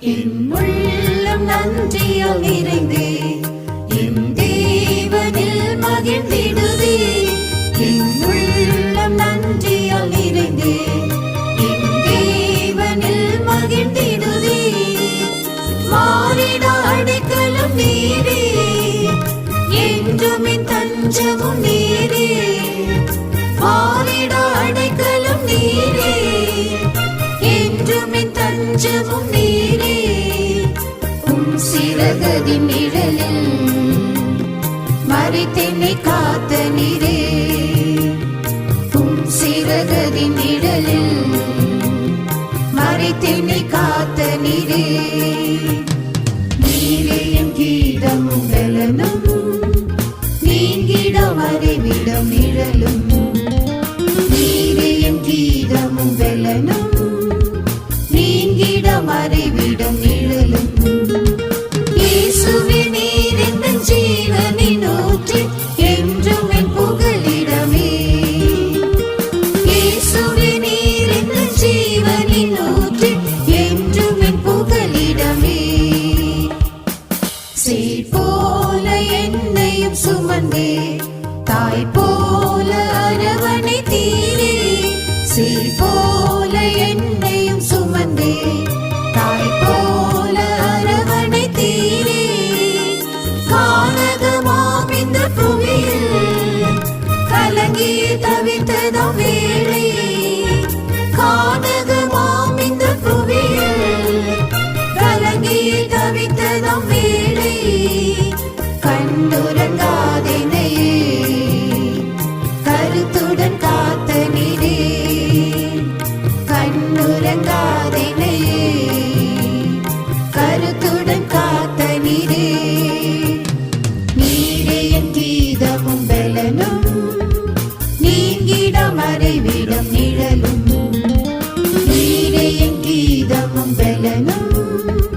என் உள்ளம் நன்றியால் நிறைந்தே என் தேவனில் மகிழ்ந்திடுதே. என் உள்ளம் நன்றியால் நிறைந்தே என் தேவனில் மகிழ்ந்திடுதே. மாறிட அடைக்கலம் நீரே என்றும் தஞ்சமும் நீரே. மாறிட அடைக்கலம் நீரே தஞ்சமும் நீரே. நிழதி நிழலில் மறைத்தென்னை காத்த நிறே உம் சிறகதி நிழலில் மறைத்தென்னை காத்த நிறே நீரையும் கீதமும் வெலனும் நீங்கிட மறைவிடம் நிழலும். நீரையும் கீதமும் வெலனும் தாய் போல அரவணை தீரே சீர் போல என்னையும் சுமந்தே. தாய் போல அரவணை தீரே கானகமாம் இந்த புவியில் கலங்கி தவித்ததும் வேளை. கானகமாம் இந்த புவியில் கலங்கி தவித்ததும் வேளை. you.